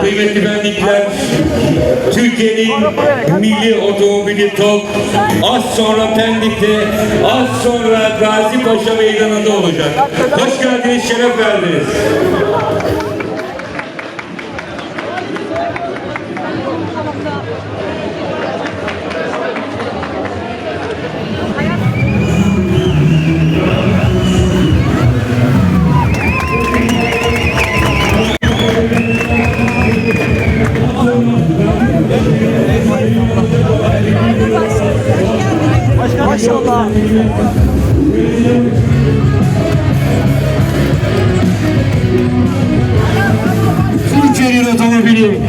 Kıymetli benlikler, Türkiye'nin milli otomobili TOG az sonra Pendik'te, az sonra Gazi Paşa Meydanı'nda olacak. Hoş geldiniz, şeref verdiniz. Türkiye'nin otomobili.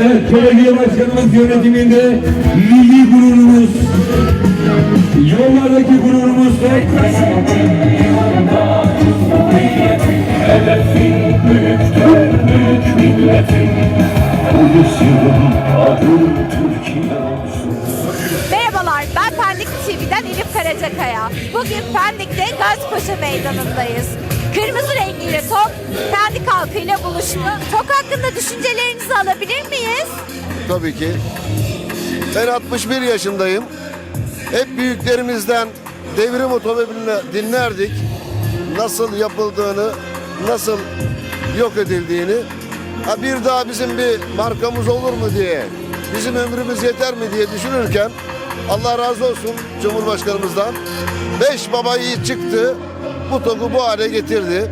Evet, belediye başkanımız yönetiminde milli gururumuz, yollardaki gururumuz Merhabalar, ben Pendik TV'den Elif Karacakaya. Bugün Pendik'te Gazipaşa Meydanı'ndayız. Kırmızı rengiyle top Pendik halkıyla buluştu. Top hakkında düşüncelerinizi alabilir miyiz? Tabii ki. Ben 61 yaşındayım. Hep büyüklerimizden devrim otomobilini dinlerdik. Nasıl yapıldığını, nasıl yok edildiğini. Ha bir daha bizim bir markamız olur mu diye, bizim ömrümüz yeter mi diye düşünürken Allah razı olsun Cumhurbaşkanımızdan. Beş baba iyi çıktı. Bu TOG'u bu hale getirdi.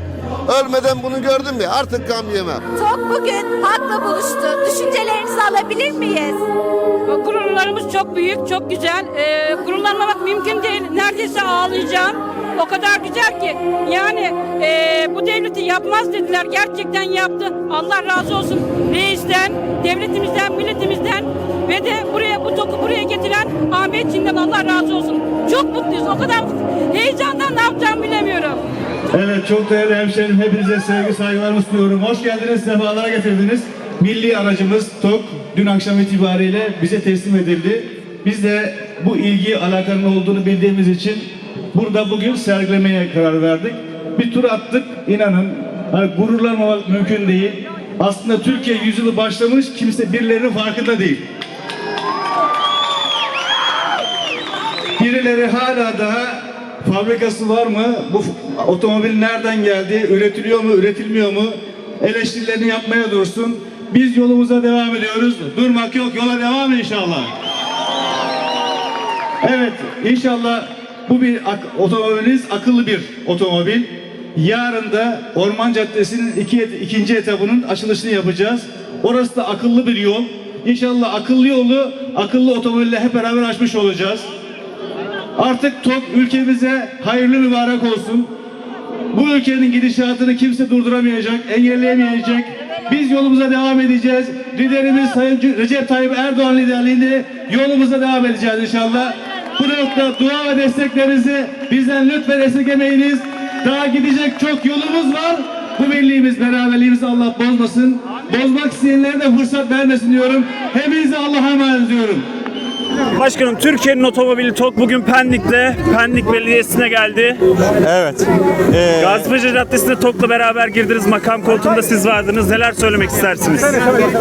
Ölmeden bunu gördüm ya artık gam yemem. Top bugün halkla buluştu. Düşüncelerinizi alabilir miyiz? Gururlarımız çok büyük, çok güzel. Ee, gururlanmamak mümkün değil. Neredeyse ağlayacağım. O kadar güzel ki. Yani ee, devleti yapmaz dediler. Gerçekten yaptı. Allah razı olsun. Reisten, devletimizden, milletimizden ve de buraya bu toku buraya getiren Ahmetçiğinden Allah razı olsun. Çok mutluyuz. O kadar heyecandan ne yapacağımı bilemiyorum. Evet çok değerli hemşehrim hepinize sevgi saygılarımı sunuyorum. Hoş geldiniz, sefalar getirdiniz. Milli aracımız TOK dün akşam itibariyle bize teslim edildi. Biz de bu ilgi alakanın olduğunu bildiğimiz için burada bugün sergilemeye karar verdik. Bir tur attık inanın hani gururlanmamak mümkün değil. Aslında Türkiye yüzyılı başlamış kimse birilerinin farkında değil. Birileri hala daha fabrikası var mı? Bu otomobil nereden geldi? Üretiliyor mu, üretilmiyor mu? Eleştirilerini yapmaya dursun. Biz yolumuza devam ediyoruz. Durmak yok, yola devam inşallah. Evet, inşallah bu bir ak- otomobiliniz akıllı bir otomobil. Yarın da Orman Caddesi'nin iki, ikinci etabının açılışını yapacağız. Orası da akıllı bir yol. İnşallah akıllı yolu akıllı otomobille hep beraber açmış olacağız. Artık TOP ülkemize hayırlı mübarek olsun. Bu ülkenin gidişatını kimse durduramayacak, engelleyemeyecek. Biz yolumuza devam edeceğiz. Liderimiz Sayın Recep Tayyip Erdoğan liderliğinde yolumuza devam edeceğiz inşallah. Bu noktada dua ve desteklerinizi bizden lütfen esirgemeyiniz. Daha gidecek çok yolumuz var. Bu birliğimiz, beraberliğimizi Allah bozmasın. Bozmak isteyenlere de fırsat vermesin diyorum. Hepinize Allah'a emanet ediyorum. Başkanım Türkiye'nin otomobili TOK bugün Pendik'te, Pendik Belediyesi'ne geldi. Evet. Ee, Gazipaşa Caddesi'nde TOK'la beraber girdiniz. Makam koltuğunda siz vardınız. Neler söylemek istersiniz?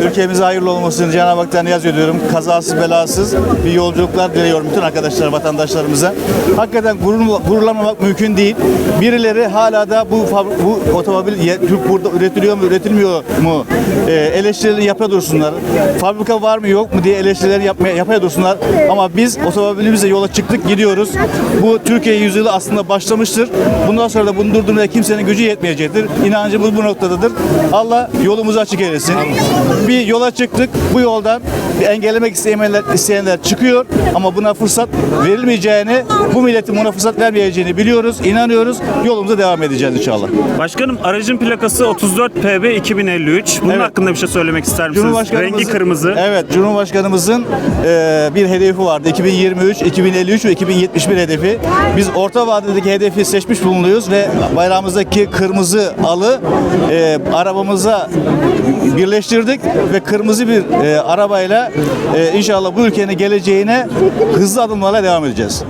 ülkemize hayırlı olmasını Cenab-ı Hak'tan niyaz ediyorum. Kazasız belasız bir yolculuklar diliyorum bütün arkadaşlar, vatandaşlarımıza. Hakikaten gurur, gururlanmamak mümkün değil. Birileri hala da bu bu otomobil Türk burada üretiliyor mu, üretilmiyor mu e, eleştirilerini yapaya dursunlar. Fabrika var mı yok mu diye eleştirilerini yapmaya, yapaya dursunlar. Ama biz otomobilimizle yola çıktık, gidiyoruz. Bu Türkiye yüzyılı aslında başlamıştır. Bundan sonra da bunu durdurmaya kimsenin gücü yetmeyecektir. İnancımız bu noktadadır. Allah yolumuzu açık eylesin. Bir yola çıktık. Bu yoldan bir engellemek isteyenler, isteyenler çıkıyor. Ama buna fırsat verilmeyeceğini, bu milletin buna fırsat vermeyeceğini biliyoruz, inanıyoruz. Yolumuza devam edeceğiz inşallah. Başkanım aracın plakası 34 PB 2053. Bunun Evet. hakkında bir şey söylemek ister misiniz? Rengi kırmızı. Evet, Cumhurbaşkanımızın e, bir hedefi vardı. 2023, 2053 ve 2071 hedefi. Biz orta vadedeki hedefi seçmiş bulunuyoruz ve bayrağımızdaki kırmızı alı e, arabamıza birleştirdik ve kırmızı bir e, arabayla e, inşallah bu ülkenin geleceğine hızlı adımlarla devam edeceğiz.